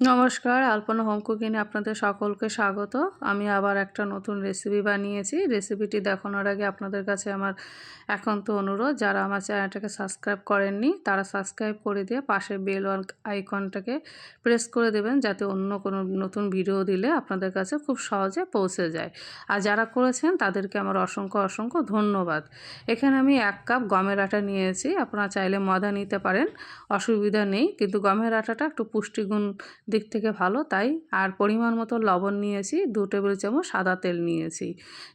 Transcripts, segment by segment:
নমস্কার, আলপনা হোম কুকিংয়ে আপনাদের সকলকে স্বাগত। আমি আবার একটা নতুন রেসিপি বানিয়েছি। রেসিপিটি দেখানোর আগে আপনাদের কাছে আমার এখন তো অনুরোধ, যারা আমার চ্যানেলটাকে সাবস্ক্রাইব করেননি, তারা সাবস্ক্রাইব করে দিয়ে পাশে বেল আইকনটাকে প্রেস করে দেবেন, যাতে অন্য কোনো নতুন ভিডিও দিলে আপনাদের কাছে খুব সহজে পৌঁছে যায়। আর যারা করেছেন, তাদেরকে আমার অসংখ্য অসংখ্য ধন্যবাদ। এখানে আমি এক কাপ গমের আটা নিয়েছি। আপনারা চাইলে ময়দা নিতে পারেন, অসুবিধা নেই। কিন্তু গমের আটাটা একটু পুষ্টিগুণ দিক থেকে ভালো, তাই আর পরিমাণ মতো লবণ নিয়েছি, দু টেবিল চামচ সাদা তেল নিয়েছি।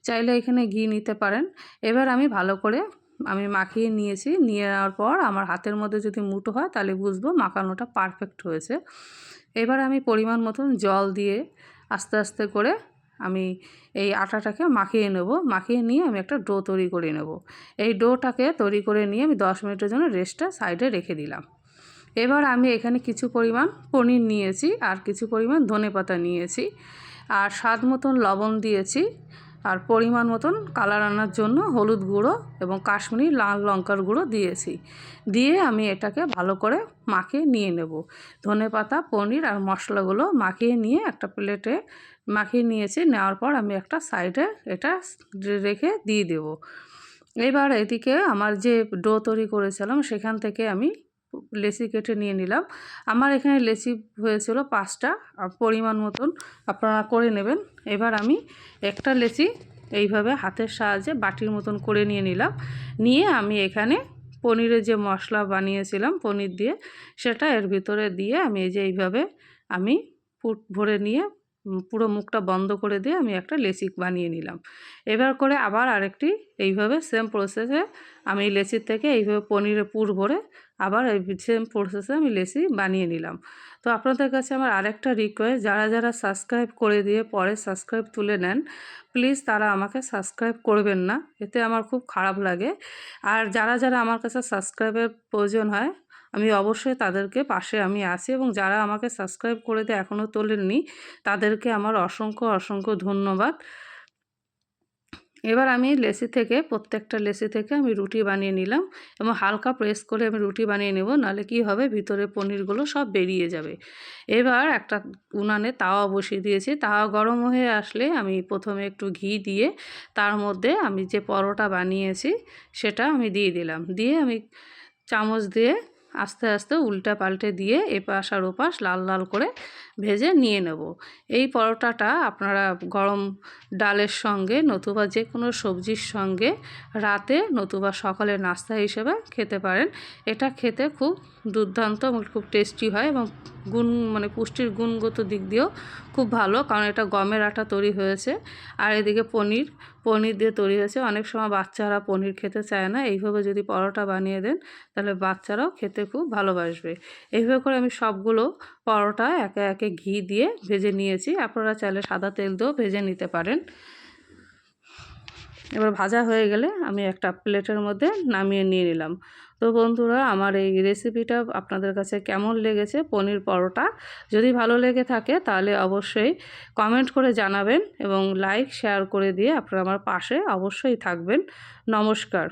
চাইলে এখানে ঘি নিতে পারেন। এবার আমি ভালো করে আমি মাখিয়ে নিয়েছি, নিয়ে নেওয়ার পর আমার হাতের মধ্যে যদি মুটো হয় তাহলে বুঝব মাখানোটা পারফেক্ট হয়েছে। এবার আমি পরিমাণ মতন জল দিয়ে আস্তে আস্তে করে আমি এই আটাটাকে মাখিয়ে নেব। মাখিয়ে নিয়ে আমি একটা ডো তৈরি করে নেব। এই ডোটাকে তৈরি করে নিয়ে আমি দশ মিনিটের জন্য রেস্টটা সাইডে রেখে দিলাম। এবার আমি এখানে কিছু পরিমাণ পনির নিয়েছি আর কিছু পরিমাণ ধনে পাতা নিয়েছি আর স্বাদ মতন লবণ দিয়েছি আর পরিমাণ মতন কালার আনার জন্য হলুদ গুঁড়ো এবং কাশ্মীরি লাল লঙ্কার গুঁড়ো দিয়েছি। দিয়ে আমি এটাকে ভালো করে মাখিয়ে নিয়ে নেব। ধনে পাতা, পনির আর মশলাগুলো মাখিয়ে নিয়ে একটা প্লেটে মাখিয়ে নিয়েছি। নেওয়ার পর আমি একটা সাইডে এটা রেখে দিয়ে দেব। এবার এদিকে আমার যে ডো তৈরি করেছিলাম সেখান থেকে আমি লেসি কেটে নিয়ে নিলাম। আমার এখানে লেসি হয়েছিল পাঁচটা পরিমাণ মতন আপনারা করে নেবেন। এবার আমি একটা লেসি এইভাবে হাতের সাহায্যে বাটির মতন করে নিয়ে নিলাম। নিয়ে আমি এখানে পনিরের যে মশলা বানিয়েছিলাম, পনির দিয়ে, সেটা এর ভিতরে দিয়ে আমি এই যে এইভাবে আমি ভরে নিয়ে পুরো মুখটা বন্ধ করে দিয়ে আমি একটা লেসি বানিয়ে নিলাম। এবার করে আবার আরেকটি এইভাবে সেম প্রসেসে আমি লেসির থেকে এইভাবে পনিরে পুর ভরে আবার এই সেম প্রসেসে আমি লেসি বানিয়ে নিলাম। তো আপনাদের কাছে আমার আরেকটা রিকোয়েস্ট যারা যারা সাবস্ক্রাইব করে দিয়ে পরে সাবস্ক্রাইব তুলে নেন প্লিজ তারা আমাকে সাবস্ক্রাইব করবেন না, এতে আমার খুব খারাপ লাগে। আর যারা যারা আমার কাছে সাবস্ক্রাইবের প্রয়োজন হয়, আমি অবশ্যই তাদেরকে পাশে আমি আছি এবং যারা আমাকে সাবস্ক্রাইব করে দিয়ে এখনও তোলেননি, তাদেরকে আমার অসংখ্য অসংখ্য ধন্যবাদ। এবার আমি লেসি থেকে, প্রত্যেকটা লেসি থেকে আমি রুটি বানিয়ে নিলাম এবং হালকা প্রেস করে আমি রুটি বানিয়ে নেব, নাহলে কি হবে? ভিতরে পনিরগুলো সব বেরিয়ে যাবে। এবার একটা উনানে তাওয়া বসিয়ে দিয়েছি। তাওয়া গরম হয়ে আসলে আমি প্রথমে একটু ঘি দিয়ে, তার মধ্যে আমি যে পরোটা বানিয়েছি, সেটা আমি দিয়ে দিলাম। দিয়ে আমি চামচ দিয়ে আস্তে আস্তে উল্টা পাল্টে দিয়ে এপাশ আর ওপাশ লাল লাল করে ভেজে নিয়ে নেব। এই পরোটাটা আপনারা গরম ডালের সঙ্গে নতুবা যে কোনো সবজির সঙ্গে রাতে নতুবা সকালে নাস্তা হিসেবে খেতে পারেন। এটা খেতে খুব দুর্দান্ত খুব টেস্টি হয় এবং গুণ মানে পুষ্টির গুণগত দিক দিয়েও খুব ভালো, কারণ এটা গমের আটা তৈরি হয়েছে। আর এদিকে পনির পনির দিয়ে তৈরি হয়েছে। অনেক সময় বাচ্চারা পনির খেতে চায় না। এইভাবে যদি পরোটা বানিয়ে দেন, তাহলে বাচ্চারাও খেতে খুব ভালোবাসবে। এইভাবে করে আমি সবগুলো পরোটা একে একে ঘি দিয়ে ভেজে নিয়েছি। আপনারা চাইলে সাদা তেল দিয়েও ভেজে নিতে পারেন। এবার ভাজা হয়ে গেলে আমি একটা প্লেটের মধ্যে নামিয়ে নিয়ে নিলাম। তো বন্ধুরা, আমার এই রেসিপিটা আপনাদের কাছে কেমন লেগেছে পনির পরোটা? যদি ভালো লেগে থাকে তাহলে অবশ্যই কমেন্ট করে জানাবেন এবং লাইক, শেয়ার করে দিয়ে আপনারা আমার পাশে অবশ্যই থাকবেন। নমস্কার।